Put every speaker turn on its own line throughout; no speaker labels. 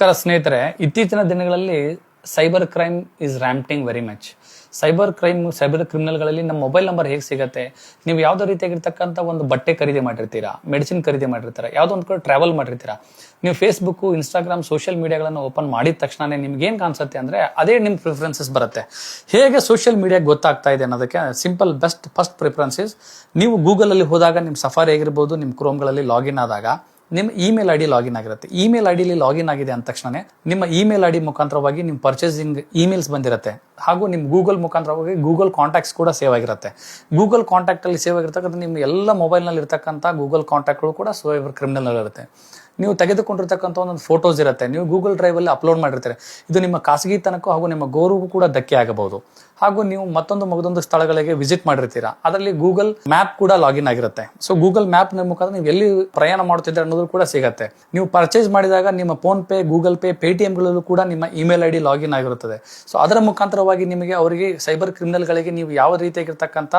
ನಮಸ್ಕಾರ ಸ್ನೇಹಿತರೆ, ಇತ್ತೀಚಿನ ದಿನಗಳಲ್ಲಿ cyber crime is ramping very much. Cyber crime, cyber ಕ್ರಿಮಿನಲ್ಗಳಲ್ಲಿ ನಮ್ಮ ಮೊಬೈಲ್ ನಂಬರ್ ಹೇಗೆ ಸಿಗುತ್ತೆ? ನೀವು ಯಾವುದೋ ರೀತಿಯಾಗಿರ್ತಕ್ಕಂಥ ಒಂದು ಬಟ್ಟೆ ಖರೀದಿ ಮಾಡಿರ್ತೀರಾ? ಮೆಡಿಸಿನ್ ಖರೀದಿ ಮಾಡಿರ್ತೀರಾ? ಯಾವುದೋ ಒಂದು ಕಡೆ ಟ್ರಾವೆಲ್ ಮಾಡಿರ್ತೀರಾ? ನೀವು ಫೇಸ್ಬುಕ್ ಇನ್ಸ್ಟಾಗ್ರಾಮ್ ಸೋಷಿಯಲ್ ಮೀಡಿಯಾಗಳನ್ನು ಓಪನ್ ಮಾಡಿದ ತಕ್ಷಣ ನಿಮ್ಗೆ ಏನು ಕಾಣಿಸುತ್ತೆ ಅಂದರೆ ಅದೇ ನಿಮ್ಮ ಪ್ರಿಫರೆನ್ಸಸ್ ಬರುತ್ತೆ. ಹೇಗೆ ಸೋಷಿಯಲ್ ಮೀಡಿಯಾ ಗೊತ್ತಾಗ್ತಾ ಇದೆ ಅನ್ನೋದಕ್ಕೆ ಸಿಂಪಲ್ ಬೆಸ್ಟ್ ಫಸ್ಟ್ ಪ್ರಿಫರೆನ್ಸಸ್ ನೀವು ಗೂಗಲಲ್ಲಿ ಹೋದಾಗ ನಿಮ್ಮ ಸಫಾರಿ ಆಗಿರ್ಬೋದು ನಿಮ್ಮ ಕ್ರೋಮ್ಗಳಲ್ಲಿ ಲಾಗಿನ್ ಆದಾಗ ನಿಮ್ಮ ಇಮೇಲ್ ಐ ಡಿ ಲಾಗಿನ್ ಆಗಿರುತ್ತೆ. ಇಮೇಲ್ ಐ ಡಿಲಿ ಲಾಗಿನ್ ಆಗಿದೆ ಅಂದ ತಕ್ಷಣ ನಿಮ್ಮ ಇಮೇಲ್ ಐ ಡಿ ಮುಖಾಂತರವಾಗಿ ನಿಮ್ಮ ಪರ್ಚೇಸಿಂಗ್ ಇಮೇಲ್ಸ್ ಬಂದಿರುತ್ತೆ. ಹಾಗೂ ನಿಮ್ಮ ಗೂಗಲ್ ಮುಖಾಂತರ ಹೋಗಿ ಗೂಗಲ್ ಕಾಂಟ್ಯಾಕ್ಟ್ಸ್ ಕೂಡ ಸೇವ್ ಆಗಿರುತ್ತೆ. ಗೂಗಲ್ ಕಾಂಟ್ಯಾಕ್ಟಲ್ಲಿ ಸೇವ್ ಆಗಿರ್ತಕ್ಕಂಥ ನಿಮ್ಮ ಎಲ್ಲ ಮೊಬೈಲ್ನಲ್ಲಿ ಇರ್ತಕ್ಕಂಥ ಗೂಗಲ್ ಕಾಂಟ್ಯಾಕ್ಟ್ಗಳು ಕೂಡ ಸೈಬರ್ ಕ್ರಿಮಿನಲ್ ಇರುತ್ತೆ. ನೀವು ತೆಗೆದುಕೊಂಡಿರ್ತಕ್ಕಂಥ ಒಂದೊಂದು ಫೋಟೋಸ್ ಇರುತ್ತೆ. ನೀವು ಗೂಗಲ್ ಡ್ರೈವಲ್ಲಿ ಅಪ್ಲೋಡ್ ಮಾಡಿರ್ತಾರೆ. ಇದು ನಿಮ್ಮ ಖಾಸಗಿತನಕ್ಕೂ ಹಾಗೂ ನಿಮ್ಮ ಗೌರವಕ್ಕೂ ಕೂಡ ಧಕ್ಕೆ ಆಗಬಹುದು. ಹಾಗೂ ನೀವು ಮತ್ತೊಂದು ಮಗದೊಂದು ಸ್ಥಳಗಳಿಗೆ ವಿಸಿಟ್ ಮಾಡಿರ್ತೀರಾ. ಅದರಲ್ಲಿ ಗೂಗಲ್ ಮ್ಯಾಪ್ ಕೂಡ ಲಾಗಿನ್ ಆಗಿರುತ್ತೆ. ಸೊ ಗೂಗಲ್ ಮ್ಯಾಪ್ ಮುಖಾಂತರ ನೀವು ಎಲ್ಲಿ ಪ್ರಯಾಣ ಮಾಡುತ್ತಿದ್ದೀರ ಅನ್ನೋದು ಕೂಡ ಸಿಗುತ್ತೆ. ನೀವು ಪರ್ಚೇಸ್ ಮಾಡಿದಾಗ ನಿಮ್ಮ ಫೋನ್ ಪೇ ಗೂಗಲ್ ಪೇ ಪೇಟಿಎಂಗಳಲ್ಲೂ ಕೂಡ ನಿಮ್ಮ ಇಮೇಲ್ ಐ ಡಿ ಲಾಗಿನ್ ಆಗಿರುತ್ತದೆ. ಸೊ ಅದರ ಮುಖಾಂತರವಾಗಿ ನಿಮಗೆ ಅವರಿಗೆ ಸೈಬರ್ ಕ್ರಿಮಿನಲ್ಗಳಿಗೆ ನೀವು ಯಾವ ರೀತಿಯಾಗಿರ್ತಕ್ಕಂಥ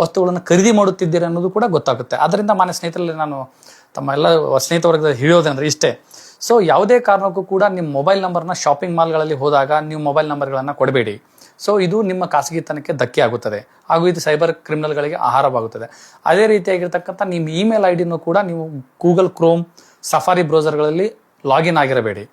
ವಸ್ತುಗಳನ್ನು ಖರೀದಿ ಮಾಡುತ್ತಿದ್ದೀರಿ ಅನ್ನೋದು ಕೂಡ ಗೊತ್ತಾಗುತ್ತೆ. ಅದರಿಂದ ಮಾನ್ಯ ಸ್ನೇಹಿತರಲ್ಲಿ ನಾನು ತಮ್ಮ ಎಲ್ಲ ಸ್ನೇಹಿತ ವರ್ಗದ ಹಿಡಿಯೋದಂದ್ರೆ ಇಷ್ಟೇ. ಸೊ ಯಾವುದೇ ಕಾರಣಕ್ಕೂ ಕೂಡ ನಿಮ್ಮ ಮೊಬೈಲ್ ನಂಬರ್ನ ಶಾಪಿಂಗ್ ಮಾಲ್ಗಳಲ್ಲಿ ಹೋದಾಗ ನೀವು ಮೊಬೈಲ್ ನಂಬರ್ಗಳನ್ನು ಕೊಡಬೇಡಿ. ಸೊ ಇದು ನಿಮ್ಮ ಖಾಸಗಿತನಕ್ಕೆ ಧಕ್ಕೆ ಆಗುತ್ತದೆ. ಹಾಗೂ ಇದು ಸೈಬರ್ ಕ್ರಿಮಿನಲ್ಗಳಿಗೆ ಆಹಾರವಾಗುತ್ತದೆ. ಅದೇ ರೀತಿಯಾಗಿರ್ತಕ್ಕಂಥ ನಿಮ್ಮ ಇಮೇಲ್ ಐ ಡಿನೂ ಕೂಡ ನೀವು ಗೂಗಲ್ ಕ್ರೋಮ್, ಸಫಾರಿ ಬ್ರೌಸರ್ಗಳಲ್ಲಿ ಲಾಗಿನ್ ಆಗಿರಬೇಡಿ.